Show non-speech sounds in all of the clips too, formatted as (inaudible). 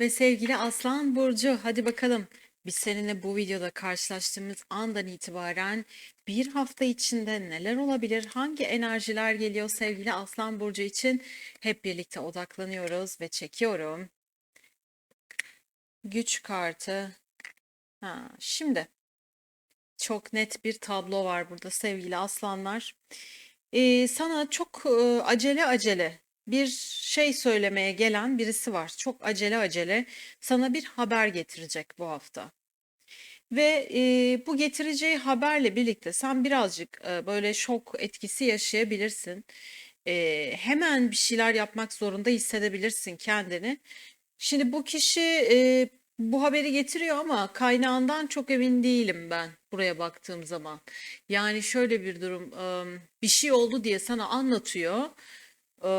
Ve sevgili Aslan Burcu, hadi bakalım. Biz seninle bu videoda karşılaştığımız andan itibaren bir hafta içinde neler olabilir, hangi enerjiler geliyor sevgili Aslan Burcu için hep birlikte odaklanıyoruz ve çekiyorum. Güç kartı. Ha, şimdi çok net bir tablo var burada sevgili aslanlar. Ee, sana çok e, acele acele bir şey söylemeye gelen birisi var. Çok acele acele sana bir haber getirecek bu hafta. Ve e, bu getireceği haberle birlikte sen birazcık e, böyle şok etkisi yaşayabilirsin. E, hemen bir şeyler yapmak zorunda hissedebilirsin kendini. Şimdi bu kişi e, bu haberi getiriyor ama kaynağından çok emin değilim ben buraya baktığım zaman. Yani şöyle bir durum, e, bir şey oldu diye sana anlatıyor. E,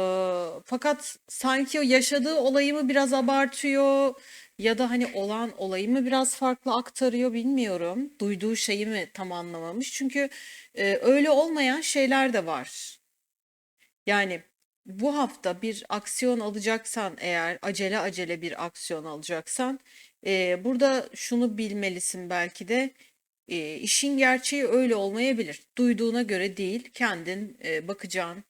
fakat sanki o yaşadığı olayı mı biraz abartıyor ya da hani olan olayı mı biraz farklı aktarıyor bilmiyorum. Duyduğu şeyi mi tam anlamamış. Çünkü e, öyle olmayan şeyler de var. Yani bu hafta bir aksiyon alacaksan eğer acele acele bir aksiyon alacaksan e, burada şunu bilmelisin belki de e, işin gerçeği öyle olmayabilir. Duyduğuna göre değil kendin e, bakacaksın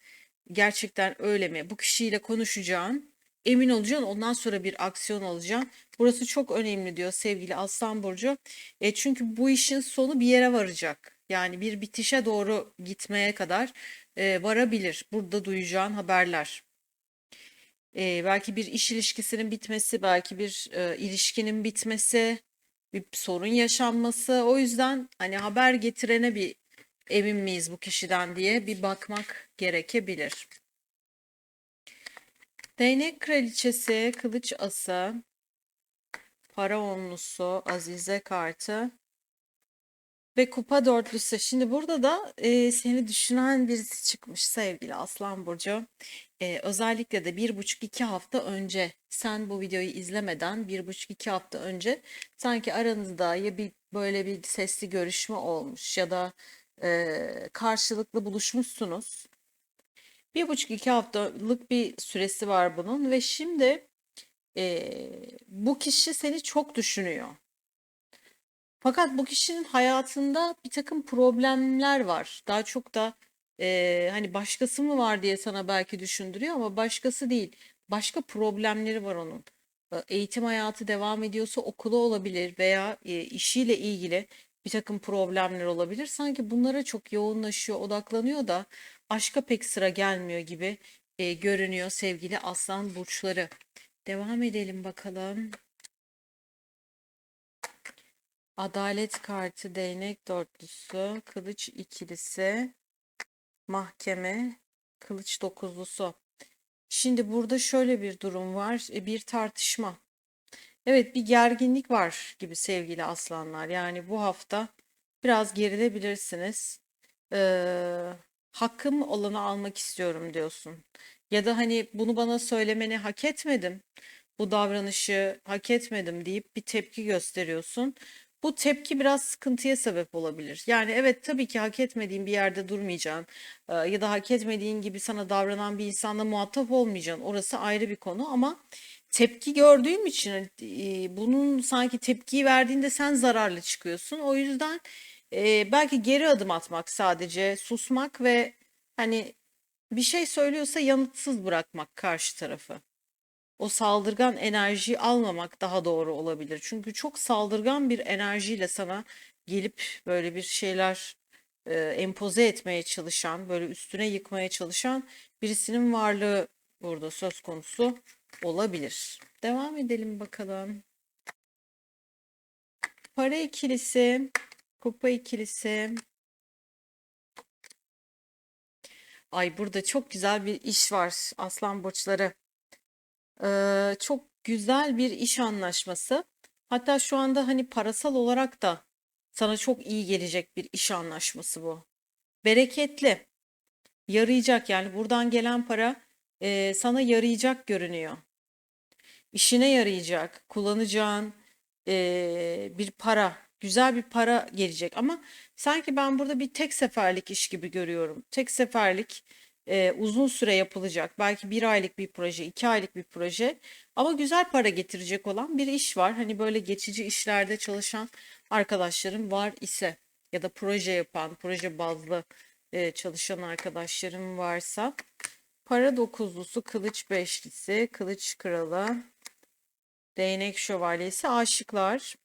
gerçekten öyle mi? Bu kişiyle konuşacaksın emin olacaksın ondan sonra bir aksiyon alacaksın. Burası çok önemli diyor sevgili Aslan Burcu. E, çünkü bu işin sonu bir yere varacak. Yani bir bitişe doğru gitmeye kadar e, varabilir. Burada duyacağın haberler. E, belki bir iş ilişkisinin bitmesi, belki bir e, ilişkinin bitmesi, bir sorun yaşanması. O yüzden hani haber getirene bir emin miyiz bu kişiden diye bir bakmak gerekebilir. Değnek kraliçesi, kılıç ası, para onlusu, azize kartı ve kupa dörtlüsü. Şimdi burada da e, seni düşünen birisi çıkmış sevgili Aslan Burcu. E, özellikle de bir buçuk iki hafta önce sen bu videoyu izlemeden bir buçuk iki hafta önce sanki aranızda ya bir böyle bir sesli görüşme olmuş ya da e, karşılıklı buluşmuşsunuz. Bir buçuk iki haftalık bir süresi var bunun ve şimdi e, bu kişi seni çok düşünüyor. Fakat bu kişinin hayatında bir takım problemler var. Daha çok da e, hani başkası mı var diye sana belki düşündürüyor ama başkası değil. Başka problemleri var onun. Eğitim hayatı devam ediyorsa okulu olabilir veya e, işiyle ilgili bir takım problemler olabilir. Sanki bunlara çok yoğunlaşıyor, odaklanıyor da aşka pek sıra gelmiyor gibi e, görünüyor sevgili aslan burçları. Devam edelim bakalım. Adalet kartı, değnek dörtlüsü, kılıç ikilisi, mahkeme, kılıç dokuzlusu. Şimdi burada şöyle bir durum var. E, bir tartışma. Evet bir gerginlik var gibi sevgili aslanlar. Yani bu hafta biraz gerilebilirsiniz. Ee, hakkım olanı almak istiyorum diyorsun. Ya da hani bunu bana söylemeni hak etmedim. Bu davranışı hak etmedim deyip bir tepki gösteriyorsun. Bu tepki biraz sıkıntıya sebep olabilir. Yani evet tabii ki hak etmediğin bir yerde durmayacaksın. Ee, ya da hak etmediğin gibi sana davranan bir insanla muhatap olmayacaksın. Orası ayrı bir konu ama tepki gördüğüm için e, bunun sanki tepkiyi verdiğinde sen zararlı çıkıyorsun. O yüzden e, belki geri adım atmak sadece susmak ve hani bir şey söylüyorsa yanıtsız bırakmak karşı tarafı. O saldırgan enerjiyi almamak daha doğru olabilir. Çünkü çok saldırgan bir enerjiyle sana gelip böyle bir şeyler e, empoze etmeye çalışan, böyle üstüne yıkmaya çalışan birisinin varlığı burada söz konusu olabilir. Devam edelim bakalım. Para ikilisi, kupa ikilisi. Ay burada çok güzel bir iş var aslan burçları. Ee, çok güzel bir iş anlaşması. Hatta şu anda hani parasal olarak da sana çok iyi gelecek bir iş anlaşması bu. Bereketli, yarayacak yani buradan gelen para e, sana yarayacak görünüyor. İşine yarayacak, kullanacağın e, bir para, güzel bir para gelecek. Ama sanki ben burada bir tek seferlik iş gibi görüyorum. Tek seferlik e, uzun süre yapılacak. Belki bir aylık bir proje, iki aylık bir proje ama güzel para getirecek olan bir iş var. Hani böyle geçici işlerde çalışan arkadaşlarım var ise ya da proje yapan, proje bazlı e, çalışan arkadaşlarım varsa para dokuzlusu, kılıç beşlisi, kılıç kralı, değnek şövalyesi, aşıklar.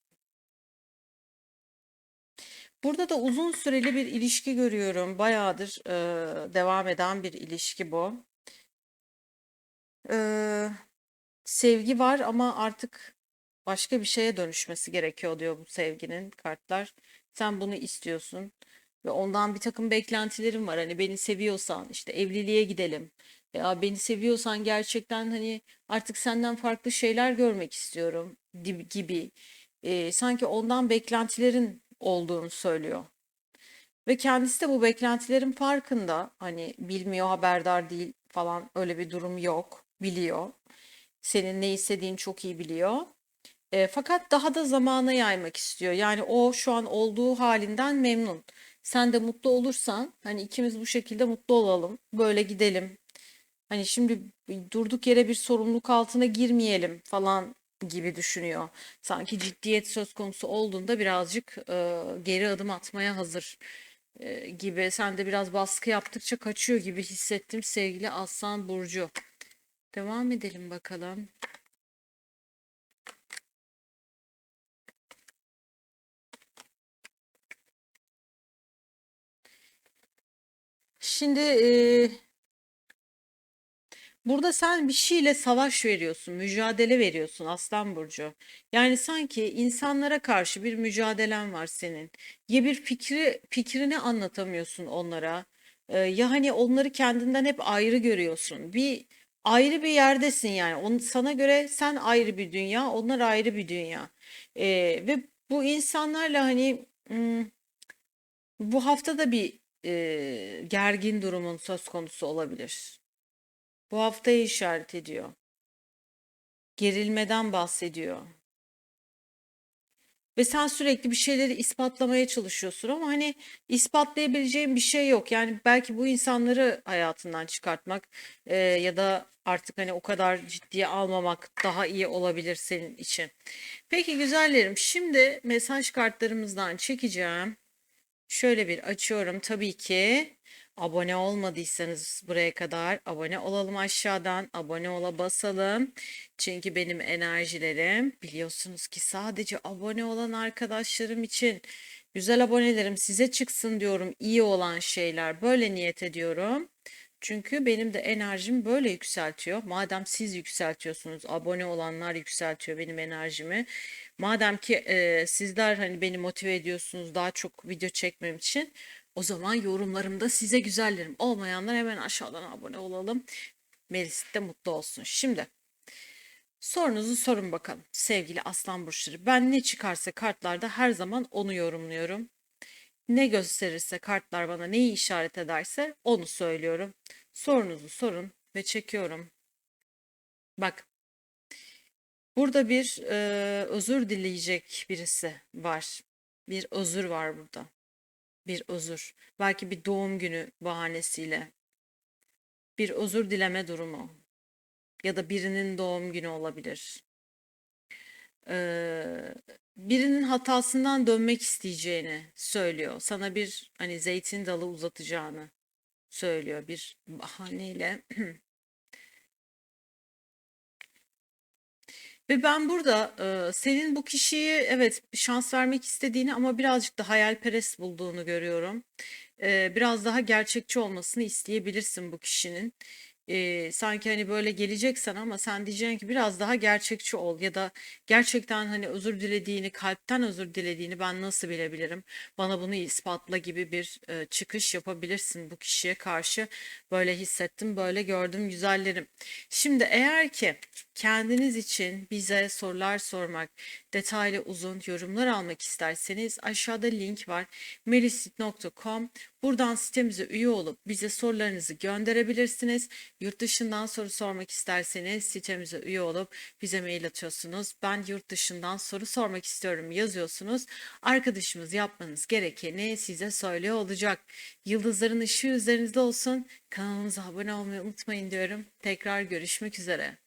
Burada da uzun süreli bir ilişki görüyorum. Bayağıdır e, devam eden bir ilişki bu. E, sevgi var ama artık başka bir şeye dönüşmesi gerekiyor diyor bu sevginin kartlar. Sen bunu istiyorsun ve ondan bir takım beklentilerim var. Hani beni seviyorsan işte evliliğe gidelim. Ya beni seviyorsan gerçekten hani artık senden farklı şeyler görmek istiyorum gibi. E, sanki ondan beklentilerin olduğunu söylüyor. Ve kendisi de bu beklentilerin farkında. Hani bilmiyor, haberdar değil falan öyle bir durum yok. Biliyor. Senin ne istediğini çok iyi biliyor. E, fakat daha da zamana yaymak istiyor. Yani o şu an olduğu halinden memnun. Sen de mutlu olursan hani ikimiz bu şekilde mutlu olalım. Böyle gidelim. Hani şimdi durduk yere bir sorumluluk altına girmeyelim falan gibi düşünüyor. Sanki ciddiyet söz konusu olduğunda birazcık e, geri adım atmaya hazır e, gibi. Sen de biraz baskı yaptıkça kaçıyor gibi hissettim sevgili Aslan Burcu. Devam edelim bakalım. Şimdi e, burada sen bir şeyle savaş veriyorsun, mücadele veriyorsun Aslan Burcu. Yani sanki insanlara karşı bir mücadelen var senin. Ya bir fikri fikrini anlatamıyorsun onlara. e, ya hani onları kendinden hep ayrı görüyorsun. Bir ayrı bir yerdesin yani. Sana göre sen ayrı bir dünya, onlar ayrı bir dünya. E, ve bu insanlarla hani bu hafta da bir e, gergin durumun söz konusu olabilir. Bu haftayı işaret ediyor. Gerilmeden bahsediyor. Ve sen sürekli bir şeyleri ispatlamaya çalışıyorsun ama hani ispatlayabileceğin bir şey yok. Yani belki bu insanları hayatından çıkartmak e, ya da artık hani o kadar ciddiye almamak daha iyi olabilir senin için. Peki güzellerim, şimdi mesaj kartlarımızdan çekeceğim. Şöyle bir açıyorum tabii ki. Abone olmadıysanız buraya kadar abone olalım aşağıdan. Abone ola basalım. Çünkü benim enerjilerim biliyorsunuz ki sadece abone olan arkadaşlarım için güzel abonelerim size çıksın diyorum. iyi olan şeyler böyle niyet ediyorum. Çünkü benim de enerjim böyle yükseltiyor. Madem siz yükseltiyorsunuz, abone olanlar yükseltiyor benim enerjimi. Madem ki e, sizler hani beni motive ediyorsunuz daha çok video çekmem için, o zaman yorumlarımda size güzellerim. Olmayanlar hemen aşağıdan abone olalım. Melis de mutlu olsun. Şimdi sorunuzu sorun bakalım sevgili aslan burçları. Ben ne çıkarsa kartlarda her zaman onu yorumluyorum. Ne gösterirse kartlar bana neyi işaret ederse onu söylüyorum. Sorunuzu sorun ve çekiyorum. Bak. Burada bir e, özür dileyecek birisi var. Bir özür var burada. Bir özür. Belki bir doğum günü bahanesiyle. Bir özür dileme durumu. Ya da birinin doğum günü olabilir. Ee, birinin hatasından dönmek isteyeceğini söylüyor. Sana bir hani zeytin dalı uzatacağını söylüyor bir bahaneyle. (clears throat) Ve ben burada e, senin bu kişiyi evet şans vermek istediğini ama birazcık da hayalperest bulduğunu görüyorum. E, biraz daha gerçekçi olmasını isteyebilirsin bu kişinin. E, sanki hani böyle geleceksen ama sen diyeceksin ki biraz daha gerçekçi ol ya da gerçekten hani özür dilediğini, kalpten özür dilediğini ben nasıl bilebilirim? Bana bunu ispatla gibi bir e, çıkış yapabilirsin bu kişiye karşı. Böyle hissettim, böyle gördüm güzellerim. Şimdi eğer ki kendiniz için bize sorular sormak, detaylı uzun yorumlar almak isterseniz aşağıda link var. melisit.com Buradan sitemize üye olup bize sorularınızı gönderebilirsiniz. Yurt dışından soru sormak isterseniz sitemize üye olup bize mail atıyorsunuz. Ben yurt dışından soru sormak istiyorum yazıyorsunuz. Arkadaşımız yapmanız gerekeni size söylüyor olacak. Yıldızların ışığı üzerinizde olsun. Kanalımıza abone olmayı unutmayın diyorum. Tekrar görüşmek üzere.